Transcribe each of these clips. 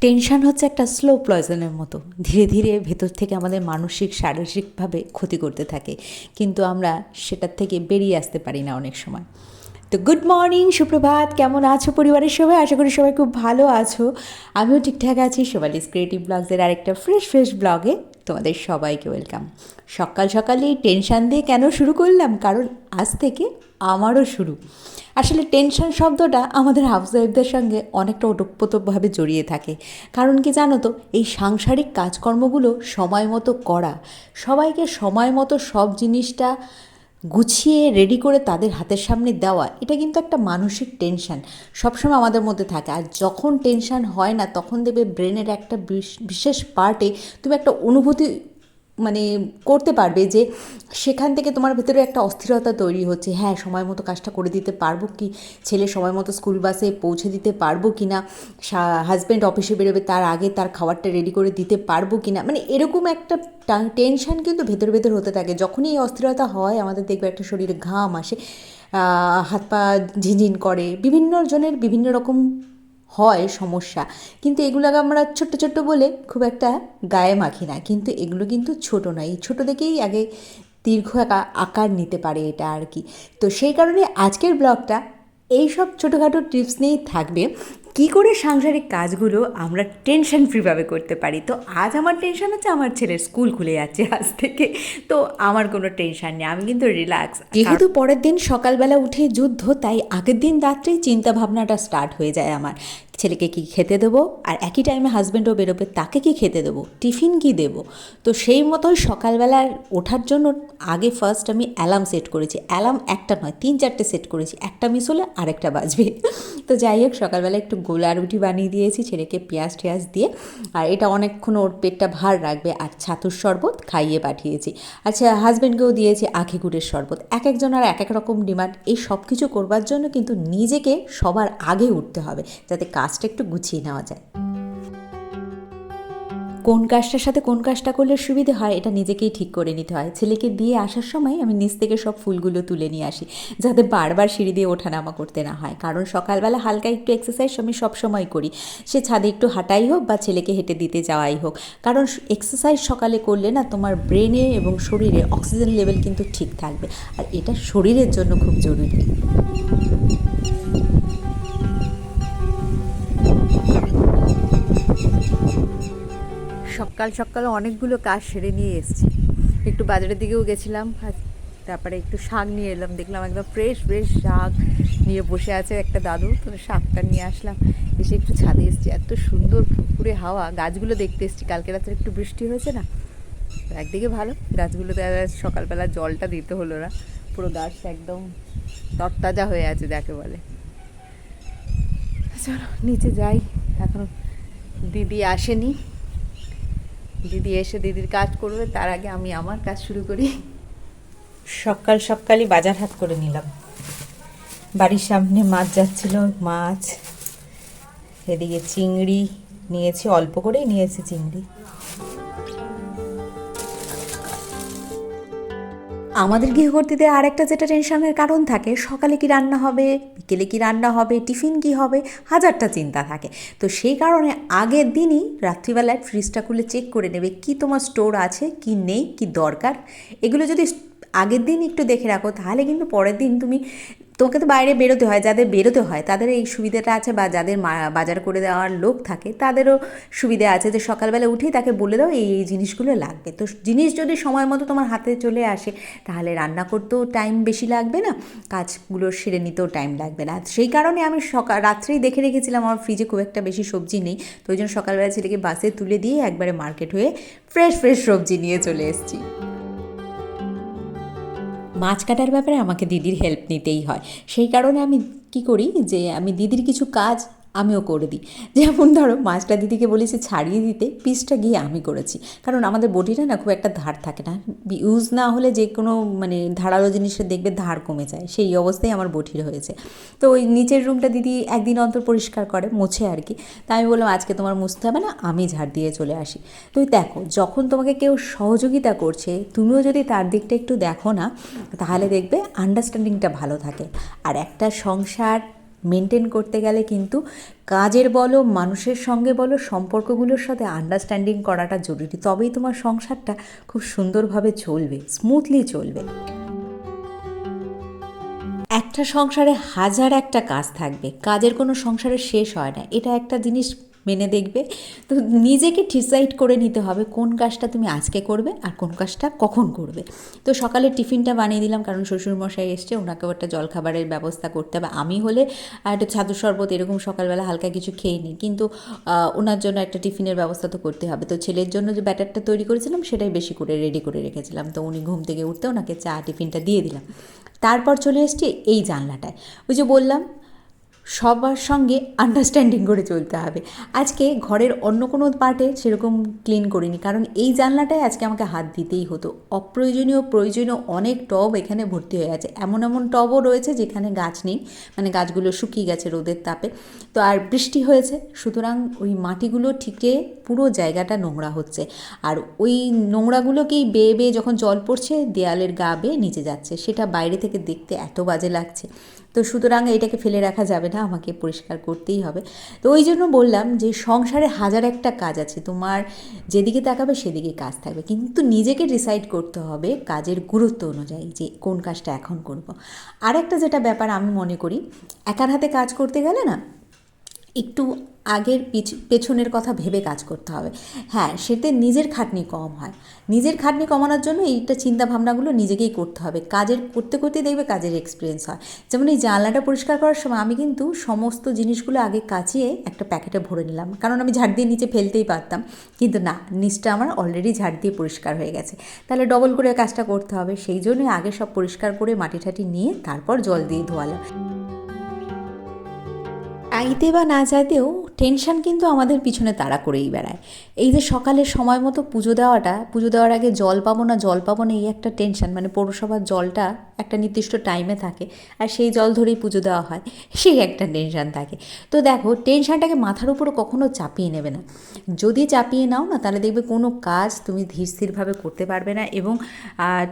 Tension হচ্ছে একটা slow পয়জনের মতো। ধীরে ধীরে ভেতর থেকে আমাদের মানসিক, শারীরিকভাবে ক্ষতি করতে থাকে। কিন্তু আমরা সেটার থেকে বেরিয়ে আসতে পারি না অনেক সময়। তো গুড মর্নিং সুপ্রভাত। কেমন আছো পরিবারের সবাই? আশা করি সবাই খুব ভালো আছো। আমিও ঠিকঠাক আছি। সোমালিস ক্রিয়েটিভ ব্লগসের আরেকটা ফ্রেশ ফ্রেশ ব্লগে তোমাদের সবাইকে ওয়েলকাম সকাল সকালে টেনশান দিয়ে কেন শুরু করলাম? কারণ আজ থেকে আমারও শুরু। আসলে টেনশন শব্দটা আমাদের হাউসওয়াইফদের সঙ্গে অনেকটা ওতপ্রোতভাবে জড়িয়ে থাকে। কারণ কি জানো তো, এই সাংসারিক কাজকর্মগুলো সময় মতো করা, সবাইকে সময় মতো সব জিনিসটা গুছিয়ে রেডি করে তাদের হাতের সামনে দেওয়া, এটা কিন্তু একটা মানসিক টেনশান সবসময় আমাদের মধ্যে থাকে। আর যখন টেনশান হয় না, তখন দেবে ব্রেনের একটা বিশেষ পার্টে তুমি একটা অনুভূতি মানে করতে পারবে যে সেখান থেকে তোমার ভেতরে একটা অস্থিরতা তৈরি হচ্ছে। হ্যাঁ সময় মতো কাজটা করে দিতে পারব কি? ছেলে সময় মতো স্কুল বাসে পৌঁছে দিতে পারব কি না? হাজব্যান্ড অফিসে বেরোবে, তার আগে তার খাবারটা রেডি করে দিতে পারব কি না? মানে এরকম একটা টেনশান কিন্তু ভেতর ভেতর হতে থাকে। যখনই এই অস্থিরতা হয়, আমাদের দেখবে একটা শরীরে ঘাম আসে হাত পা ঝিনঝিন করে, বিভিন্ন জনের বিভিন্ন রকম হয় সমস্যা। কিন্তু এগুলোকে আমরা ছোট্ট ছোট্ট বলে খুব একটা গায়ে মাখি না। কিন্তু এগুলো কিন্তু ছোট নয় এই ছোটো থেকেই আগে দীর্ঘ একা আকার নিতে পারে এটা আর কি। তো সেই কারণে আজকের ব্লগটা এইসব ছোটোখাটো টিপস নিয়েই থাকবে। কি করে সাংসারিক কাজগুলো আমরা টেনশন ফ্রিভাবে করতে পারি? তো আজ আমার টেনশন হচ্ছে আমার ছেলের স্কুল খুলে যাচ্ছে আজ থেকে। তো আমার কোনো টেনশন নেই আমি কিন্তু রিল্যাক্স যেহেতু পরের দিন সকালবেলা উঠে যুদ্ধ তাই আগের দিন রাত্রেই চিন্তা ভাবনাটা স্টার্ট হয়ে যায় আমার। ছেলেকে কি খেতে দেবো? আর একই টাইমে হাজব্যান্ডও বেরোবে, তাকে কি খেতে দেবো? টিফিন কি দেবো? তো সেই মতোই সকালবেলা ওঠার জন্য আগে ফার্স্ট আমি অ্যালার্ম সেট করেছি। অ্যালার্ম একটা নয়, তিন চারটে সেট করেছি। একটা মিস হলে আরেকটা বাজবে। তো যাই হোক, সকালবেলা একটু গোলা রুটি বানিয়ে দিয়েছি, ছেলেকে পেঁয়াজ টেয়াজ দিয়ে। আর এটা অনেকক্ষণ ওর পেটটা ভার রাখবে। আর ছাতুর শরবত খাইয়ে পাঠিয়েছি। আচ্ছা হাজব্যান্ডকেও দিয়েছি আখি গুড়ের শরবত। এক একজন আর এক এক রকম ডিমান্ড। এই সব কিছু করবার জন্য কিন্তু নিজেকে সবার আগে উঠতে হবে। যাতে কাজটা একটু গুছিয়ে নেওয়া যায়। কোন কাজটার সাথে কোন কাজটা করলে সুবিধে হয়, এটা নিজেকেই ঠিক করে নিতে হয়। ছেলেকে দিয়ে আসার সময় আমি নিচ থেকে সব ফুলগুলো তুলে নিয়ে আসি, যাতে বারবার সিঁড়ি দিয়ে ওঠানামা করতে না হয়। কারণ সকালবেলা হালকা একটু এক্সারসাইজ আমি সব সময় করি। সে ছাদে একটু হাঁটাই হোক বা ছেলেকে হেঁটে দিতে যাওয়াই হোক। কারণ এক্সারসাইজ সকালে করলে না তোমার ব্রেনে এবং শরীরে অক্সিজেন লেভেল কিন্তু ঠিক থাকবে। আর এটা শরীরের জন্য খুব জরুরি। সকাল সকাল অনেকগুলো কাজ সেরে নিয়ে এসেছি। একটু বাজারের দিকেও গেছিলাম তারপরে একটু শাক নিয়ে এলাম। দেখলাম একদম ফ্রেশ ফ্রেশ শাক নিয়ে বসে আছে একটা দাদু। তো শাকটা নিয়ে আসলাম। এসে একটু ছাদে এসেছি। এত সুন্দর ফুরফুরে হাওয়া। গাছগুলো দেখতে এসেছি। কালকে রাত্রে একটু বৃষ্টি হয়েছে না? একদিকে ভালো। গাছগুলোতে সকালবেলা জলটা দিতে হলো না। পুরো গাছ একদম তরতাজা হয়ে আছে যাকে বলে। চলো, নিচে যাই। এখন দিদি আসেনি। দিদি এসে দিদির কাজ করবে, তার আগে আমি আমার কাজ শুরু করি। সকাল সকালই বাজার হাট করে নিলাম। বাড়ির সামনে মাছ যাচ্ছিল, মাছ, এদিকে চিংড়ি নিয়েছি, অল্প করেই নিয়েছি চিংড়ি। আমাদের গৃহকর্তীদের আরেকটা যেটা টেনশনের কারণ থাকে, সকালে কি রান্না হবে, বিকেলে কি রান্না হবে, টিফিন কি হবে, হাজারটা চিন্তা থাকে। তো সেই কারণে আগের দিনই রাত্রিবেলায় ফ্রিজটা খুলে চেক করে নেবে কি তোমার স্টোর আছে, কি নেই, কি দরকার। এগুলো যদি আগের দিন একটু দেখে রাখো, তাহলে কিন্তু পরের দিন তুমি তোমাকে তো বাইরে বেরোতে হয়, যাদের বেরোতে হয়, তাদের এই সুবিধাটা আছে বা যাদের বাজার করে দেওয়ার লোক থাকে, তাদেরও সুবিধা আছে যে সকালবেলা উঠেই তাকে বলে দাও এই এই জিনিসগুলো লাগবে। তো জিনিস যদি সময় মতো তোমার হাতে চলে আসে, তাহলে রান্না করতেও টাইম বেশি লাগবে না, কাজগুলো সেরে নিতেও টাইম লাগবে না। সেই কারণে আমি সকাল রাত্রেই দেখে রেখেছিলাম, আমার ফ্রিজে খুব একটা বেশি সবজি নেই, তো ওই জন্য সকালবেলা ছেলেকে বাসে তুলে দিয়ে একবারে মার্কেট হয়ে ফ্রেশ ফ্রেশ সবজি নিয়ে চলে এসেছি। মাছ কাটার ব্যাপারে আমাকে দিদির হেল্প নিতেই হয়। সেই কারণে আমি কি করি যে, আমি দিদির কিছু কাজ আমিও করে দিই। যেমন ধরো মাছটা দিদিকে বলেছি ছাড়িয়ে দিতে, পিসটা গিয়ে আমি করেছি। কারণ আমাদের বটিটা না খুব একটা ধার থাকে না। ইউজ না হলে যে কোনো মানে ধারালো জিনিসের দেখবে ধার কমে যায়। সেই অবস্থায় আমার বটির হয়েছে। তো ওই নিচের রুমটা দিদি একদিন অন্তর পরিষ্কার করে, মোছে আর কি। তাই আমি বললাম, আজকে তোমার মুছতে হবে না, আমি ঝাড় দিয়ে চলে আসি। তুই দেখো, যখন তোমাকে কেউ সহযোগিতা করছে, তুমিও যদি তার দিকটা একটু দেখো না, তাহলে দেখবে আন্ডারস্ট্যান্ডিংটা ভালো থাকে। আর একটা সংসার মেনটেন করতে গেলে কিন্তু কাজের বলো, মানুষের সঙ্গে বলো, সম্পর্কগুলোর সাথে আন্ডারস্ট্যান্ডিং করাটা জরুরি। তবেই তোমার সংসারটা খুব সুন্দরভাবে চলবে স্মুথলি চলবে। একটা সংসারে হাজার একটা কাজ থাকবে, কাজের কোনো সংসারে শেষ হয় না। এটা একটা জিনিস মেনে দেখবে। তো নিজেকে ডিসাইড করে নিতে হবে কোন কাজটা তুমি আজকে করবে আর কোন কাজটা কখন করবে। তো সকালে টিফিনটা বানিয়ে দিলাম কারণ শ্বশুরমশাই এসছে ওনাকেও একটা জলখাবারের ব্যবস্থা করতে হবে। আমি হলে একটা ছাতু শরবত এরকম সকালবেলা হালকা কিছু খেয়ে নিই। কিন্তু ওনার জন্য একটা টিফিনের ব্যবস্থা তো করতে হবে। তো ছেলের জন্য যে ব্যাটারটা তৈরি করেছিলাম সেটাই বেশি করে রেডি করে রেখেছিলাম। তো উনি ঘুম থেকে উঠতে ওনাকে চা, টিফিনটা দিয়ে দিলাম। তারপর চলে এসছি এই জানলাটায়। ওই যে বললাম সবার সঙ্গে আন্ডারস্ট্যান্ডিং করে চলতে হবে। আজকে ঘরের অন্য কোনো পার্টে সেরকম ক্লিন করিনি, কারণ এই জানলাটায় আজকে আমাকে হাত দিতেই হতো। অপ্রয়োজনীয়, প্রয়োজনীয় অনেক টব এখানে ভর্তি হয়ে আছে এমন এমন টবও রয়েছে যেখানে গাছ নেই মানে গাছগুলো শুকিয়ে গেছে রোদের তাপে। তো আর বৃষ্টি হয়েছে, সুতরাং ওই মাটিগুলো ঠিকে পুরো জায়গাটা নোংরা হচ্ছে। আর ওই নোংরাগুলোকেই বেয়ে বেয়ে যখন জল পড়ছে, দেয়ালের গা বেয়ে নিচে যাচ্ছে। সেটা বাইরে থেকে দেখতে এত বাজে লাগছে। তো সুতরাং এটাকে ফেলে রাখা যাবে না, আমাকে পরিষ্কার করতেই হবে তো ওই জন্য বললাম যে সংসারে হাজার একটা কাজ আছে, তোমার যেদিকে তাকাবে সেদিকে কাজ থাকবে কিন্তু নিজেকে ডিসাইড করতে হবে কাজের গুরুত্ব অনুযায়ী যে কোন কাজটা এখন করব। আর একটা যেটা ব্যাপার আমি মনে করি, একার হাতে কাজ করতে গেলে না একটু আগের পিছ, পেছনের কথা ভেবে কাজ করতে হবে। হ্যাঁ সেতে নিজের খাটনি কম হয়। নিজের খাটনি কমানোর জন্য এইটা চিন্তা ভাবনাগুলো নিজেকেই করতে হবে। কাজের, করতে করতে দেখবে কাজের এক্সপিরিয়েন্স হয়। যেমন এই জানলাটা পরিষ্কার করার সময় আমি কিন্তু সমস্ত জিনিসগুলো আগে কাচিয়ে একটা প্যাকেটে ভরে নিলাম। কারণ আমি ঝাড় দিয়ে নিচে ফেলতেই পারতাম। কিন্তু না, নিচটা আমার অলরেডি ঝাড় দিয়ে পরিষ্কার হয়ে গেছে। তাহলে ডবল করে কাজটা করতে হবে। সেই জন্যই আগে সব পরিষ্কার করে মাটি ঠাটি নিয়ে তারপর জল দিয়ে ধোয়ালাম। চাইতে বা না চাইতেও টেনশন কিন্তু আমাদের পিছনে তাড়া করেই বেড়ায়। এই যে সকালে সময় মতো পুজো দেওয়াটা, পুজো দেওয়ার আগে জল পাবো না, জল পাবো না, এই একটা টেনশন মানে পৌরসভার জলটা একটা নির্দিষ্ট টাইমে থাকে, আর সেই জল ধরেই পুজো দেওয়া হয়, সেই একটা টেনশন থাকে। তো দেখো টেনশনটাকে মাথার উপরে কখনো চাপিয়ে নেবে না। যদি চাপিয়ে নাও না, তাহলে দেখবে কোনো কাজ তুমি ধীর স্থিরভাবে করতে পারবে না এবং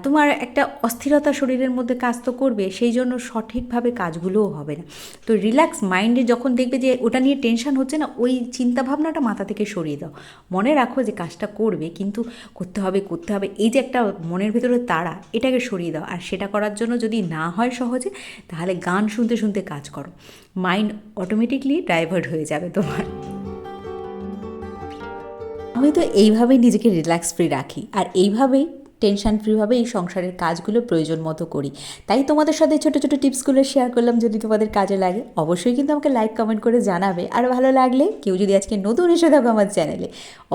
তোমার একটা অস্থিরতা শরীরের মধ্যে কাজ তো করবে, সেই জন্য সঠিকভাবে কাজগুলোও হবে না। তো রিল্যাক্স মাইন্ডে যখন দেখবে যে ওটা নিয়ে টেনশন হচ্ছে না, ওই চিন্তাভাবনাটা মাথা থেকে সরিয়ে দাও। মনে রাখো যে কাজটা করবে, কিন্তু করতে হবে করতে হবে। এই যে একটা মনের ভেতরে তারা, এটাকে সরিয়ে দাও। আর সেটা করার জন্য যদি না হয় সহজে, তাহলে গান শুনতে শুনতে কাজ করো। মাইন্ড অটোমেটিকলি ডাইভার্ট হয়ে যাবে তোমার। আমি তো এইভাবেই নিজেকে রিল্যাক্স ফ্রি রাখি। আর এইভাবেই টেনশন ফ্রিভাবে এই সংসারের কাজগুলো প্রয়োজন মতো করি। তাই তোমাদের সাথে ছোটো ছোটো টিপসগুলো শেয়ার করলাম যদি তোমাদের কাজে লাগে। অবশ্যই কিন্তু আমাকে লাইক কমেন্ট করে জানাবে। আর ভালো লাগলে কেউ যদি আজকে নতুন এসে থাকো আমার চ্যানেলে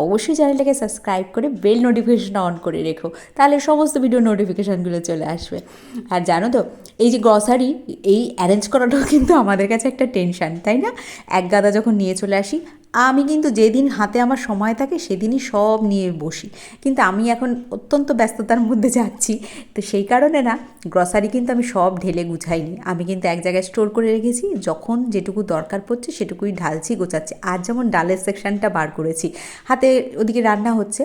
অবশ্যই চ্যানেলটাকে সাবস্ক্রাইব করে বেল নোটিফিকেশন অন করে রেখো। তাহলে সমস্ত ভিডিও নোটিফিকেশানগুলো চলে আসবে। আর জানো তো, এই যে গ্রসারি এই অ্যারেঞ্জ করাটাও কিন্তু আমাদের কাছে একটা টেনশন তাই না? এক গাদা যখন নিয়ে চলে আসি আমি কিন্তু যেদিন হাতে আমার সময় থাকে সেদিনই সব নিয়ে বসি। কিন্তু আমি এখন অত্যন্ত ব্যস্ততার মধ্যে যাচ্ছি। তো সেই কারণে না গ্রসারি কিন্তু আমি সব ঢেলে গুছাইনি। আমি কিন্তু এক জায়গায় স্টোর করে রেখেছি। যখন যেটুকু দরকার পড়ছে সেটুকুই ঢালছি, গোছাচ্ছি। আর যেমন ডালের সেকশনটা বার করেছি, হাতে ওদিকে রান্না হচ্ছে,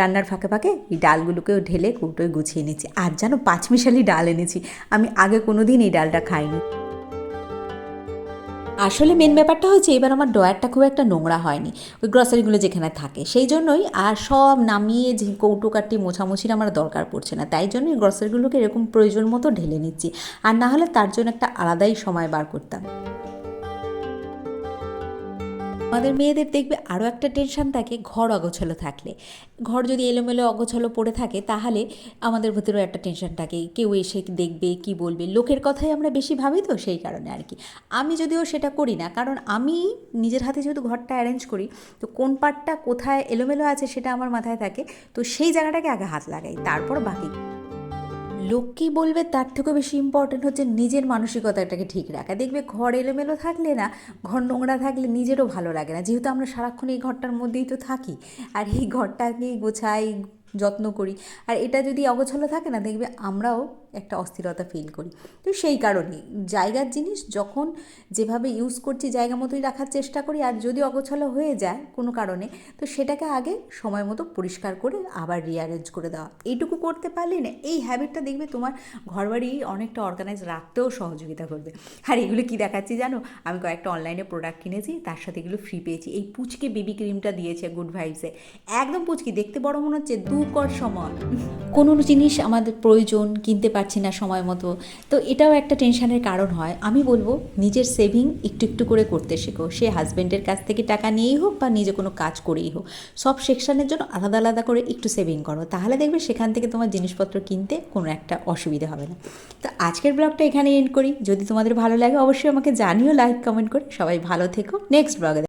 রান্নার ফাঁকে ফাঁকে এই ডালগুলোকেও ঢেলে কৌটোয় গুছিয়ে নিচ্ছি। আর যেন পাঁচমিশালি ডাল এনেছি, আমি আগে কোনো দিন এই ডালটা খাইনি। আসলে মেন ব্যাপারটা হচ্ছে এবার আমার ডয়ারটা খুব একটা নোংরা হয়নি, ওই গ্রসারিগুলো যেখানে থাকে। সেই জন্যই আর সব নামিয়ে যে কৌটুকাটি মোছামুছির আমার দরকার পড়ছে না। তাই জন্যই গ্রসারিগুলোকে এরকম প্রয়োজন মতো ঢেলে নিচ্ছি। আর না হলে তার জন্য একটা আলাদাই সময় বার করতাম। আমাদের মেয়েদের দেখবে আরও একটা টেনশন থাকে, ঘর অগোছালো থাকলে। ঘর যদি এলোমেলো অগোছালো পড়ে থাকে, তাহলে আমাদের ভেতরেও একটা টেনশন থাকে, কেউ এসে দেখবে, কি বলবে? লোকের কথাই আমরা বেশি ভাবি তো সেই কারণে আর কি। আমি যদিও সেটা করি না, কারণ আমি নিজের হাতে যেহেতু ঘরটা অ্যারেঞ্জ করি, তো কোন পার্টটা কোথায় এলোমেলো আছে সেটা আমার মাথায় থাকে, তো সেই জায়গাটাকে আগে হাত লাগাই, তারপর বাকি লোক কী বলবে তার থেকেও বেশি ইম্পর্টেন্ট হচ্ছে নিজের মানসিকতাটাকে ঠিক রাখা। দেখবে ঘর এলোমেলো থাকলে না, ঘর নোংরা থাকলে নিজেরও ভালো লাগে না। যেহেতু আমরা সারাক্ষণ এই ঘরটার মধ্যেই তো থাকি, আর এই ঘরটাকেই গোছাই, যত্ন করি। আর এটা যদি অগোছালো থাকে না, দেখবে আমরাও একটা অস্থিরতা ফিল করি। তো সেই কারণেই জায়গার জিনিস যখন যেভাবে ইউজ করছি জায়গা মতোই রাখার চেষ্টা করি, আর যদি অগোছালো হয়ে যায় কোনো কারণে, তো সেটাকে আগে সময় মতো পরিষ্কার করে আবার রিঅ্যারেঞ্জ করে দেওয়া। এইটুকু করতে পারলে না, এই হ্যাবিটটা দেখবে তোমার ঘরবাড়ি অনেকটা অর্গানাইজ রাখতেও সহযোগিতা করবে। আর এগুলো কি দেখাচ্ছি জানো? আমি কয়েকটা অনলাইনে প্রোডাক্ট কিনেছি, তার সাথে এগুলো ফ্রি পেয়েছি। এই পুচকে বেবি ক্রিমটা দিয়েছে গুড ভাইবসে একদম পুচকি, দেখতে বড় মনে হচ্ছে দু কর সমান। কোনো জিনিস আমাদের প্রয়োজন কিনতে পারছি না সময় মতো। তো এটাও একটা টেনশানের কারণ হয়। আমি বলব, নিজের সেভিং একটু একটু করে করতে শেখো। সে হাজব্যান্ডের কাছ থেকে টাকা নিয়েই হোক বা নিজে কোনো কাজ করেই হোক, সব সেকশনের জন্য আলাদা আলাদা করে একটু সেভিং করো। তাহলে দেখবে সেখান থেকে তোমার জিনিসপত্র কিনতে কোনো একটা অসুবিধা হবে না। তো আজকের ব্লগটা এখানে এন্ড করি। যদি তোমাদের ভালো লাগে, অবশ্যই আমাকে জানিও লাইক কমেন্ট করে। সবাই ভালো থেকো। নেক্সট ব্লগে